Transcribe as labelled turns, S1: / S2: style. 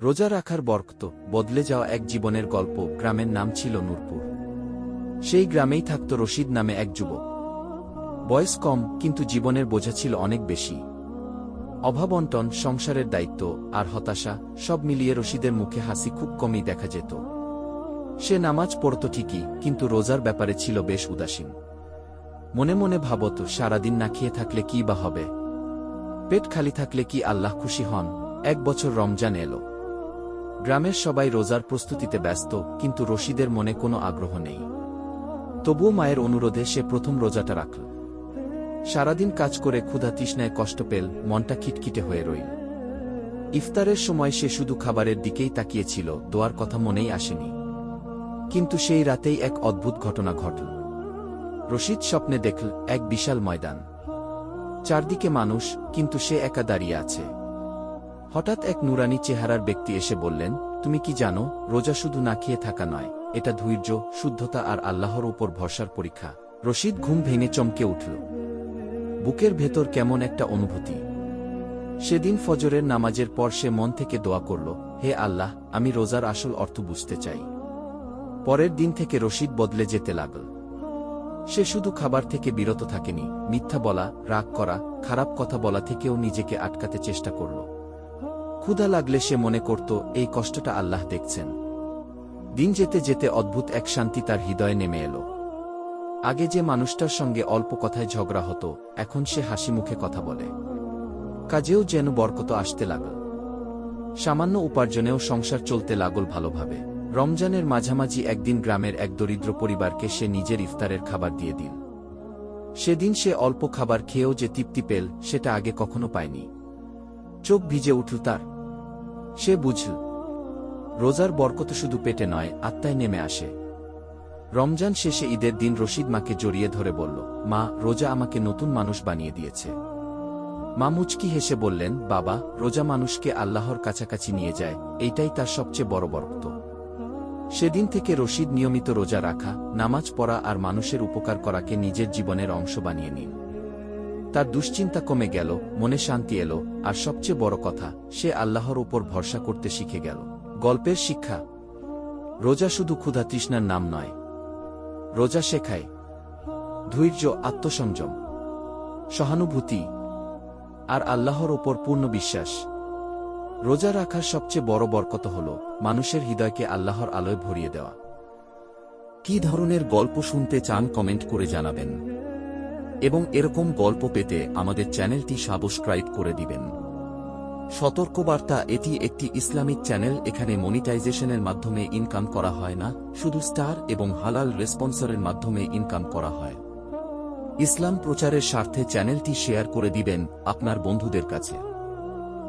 S1: রোজা রাখার বরক্ত, বদলে যাওয়া এক জীবনের গল্প, গ্রামের নাম ছিল নূরপুর। সেই গ্রামেই থাকত রশিদ নামে এক যুবক। বয়স কম, কিন্তু জীবনের বোঝা ছিল অনেক বেশি। অভাবন্টন সংসারের দায়িত্ব আর হতাশা, সব মিলিয়ে রশিদের মুখে হাসি খুব কমই দেখা যেত। সে নামাজ পড়ত ঠিকই, কিন্তু রোজার ব্যাপারে ছিল বেশ উদাসীন। মনে মনে ভাবত, সারাদিন না খেয়ে থাকলে কি বা হবে? পেট খালি থাকলে কি আল্লাহ খুশি হন? এক বছর রমজান এলো। গ্রামের সবাই রোজার প্রস্তুতিতে ব্যস্ত, কিন্তু রশিদের মনে কোনো আগ্রহ নেই। তবুও মায়ের অনুরোধে সে প্রথম রোজাটা রাখল। সারাদিন কাজ করে ক্ষুধা তৃষ্ণায় কষ্ট পেল, মনটা খিটখিটে হয়ে রইল। ইফতারের সময় সে শুধু খাবারের দিকেই তাকিয়েছিল, দোয়ার কথা মনেই আসেনি। কিন্তু সেই রাতেই এক অদ্ভুত ঘটনা ঘটল। রশিদ স্বপ্নে দেখল, এক বিশাল ময়দান। চারদিকে মানুষ, কিন্তু সে একা দাঁড়িয়ে আছে। হঠাৎ এক নুরানি চেহারার ব্যক্তি এসে বললেন, তুমি কি জানো, রোজা শুধু না খেয়ে থাকা নয়, এটা ধৈর্য, শুদ্ধতা আর আল্লাহর উপর ভরসার পরীক্ষা। রশিদ ঘুম ভেঙে চমকে উঠল। বুকের ভেতর কেমন একটা অনুভূতি। সেদিন ফজরের নামাজের পর সে মন থেকে দোয়া করল, হে আল্লাহ, আমি রোজার আসল অর্থ বুঝতে চাই। পরের দিন থেকে রশিদ বদলে যেতে লাগল। সে শুধু খাবার থেকে বিরত থাকেনি, মিথ্যা বলা, রাগ করা, খারাপ কথা বলা থেকেও নিজেকে আটকাতে চেষ্টা করল। ক্ষুধা লাগলে সে মনে করত, এই কষ্টটা আল্লাহ দেখছেন। দিন যেতে যেতে অদ্ভুত এক শান্তি তার হৃদয়ে নেমে এলো। আগে যে মানুষটার সঙ্গে অল্প কথায় ঝগড়া হতো, এখন সে হাসি মুখে কথা বলে। কাজেও যেন বরকত আসতে লাগল। সামান্য উপার্জনেও সংসার চলতে লাগল ভালোভাবে। রমজানের মাঝামাঝি একদিন গ্রামের এক দরিদ্র পরিবারকে সে নিজের ইফতারের খাবার দিয়ে দিল সেদিন সে অল্প খাবার খেয়েও যে তৃপ্তি পেল, সেটা আগে কখনো পায়নি। চোখ ভিজে উঠল তার। সে বুঝল রোজার বরকত শুধু পেটে নয়, আত্মায় নেমে আসে। রমজান শেষে ঈদের দিন রশিদ মাকে জড়িয়ে ধরে বলল, মা, রোজা আমাকে নতুন মানুষ বানিয়ে দিয়েছে। মা মুচকি হেসে বললেন, বাবা, রোজা মানুষকে আল্লাহর কাছাকাছি নিয়ে যায়, এইটাই তার সবচেয়ে বড় বরকত। সেদিন থেকে রশিদ নিয়মিত রোজা রাখা, নামাজ পড়া আর মানুষের উপকার করাকে নিজের জীবনের অংশ বানিয়ে নিন। তার দুশ্চিন্তা কমে গেল, মনে শান্তি এলো, আর সবচেয়ে বড় কথা, সে আল্লাহর উপর ভরসা করতে শিখে গেল। গল্পের শিক্ষা। রোজা শুধু ক্ষুধা তৃষ্ণার নাম নয়। রোজা শেখায়। ধৈর্য, আত্মসংযম। সহানুভূতি। আর আল্লাহর ওপর পূর্ণ বিশ্বাস। রোজা রাখার সবচেয়ে বড় বরকত হল, মানুষের হৃদয়কে আল্লাহর আলোয় ভরিয়ে দেওয়া।
S2: কি ধরনের গল্প শুনতে চান কমেন্ট করে জানাবেন। এবং এরকম গল্প পেতে আমাদের চ্যানেলটি সাবস্ক্রাইব করে দিবেন। সতর্কবার্তা, এটি একটি ইসলামিক চ্যানেল, এখানে মনিটাইজেশনের মাধ্যমে ইনকাম করা হয় না, শুধু স্টার এবং হালাল রেসপন্সরের মাধ্যমে ইনকাম করা হয়। ইসলাম প্রচারের স্বার্থে চ্যানেলটি শেয়ার করে দিবেন আপনার বন্ধুদের কাছে।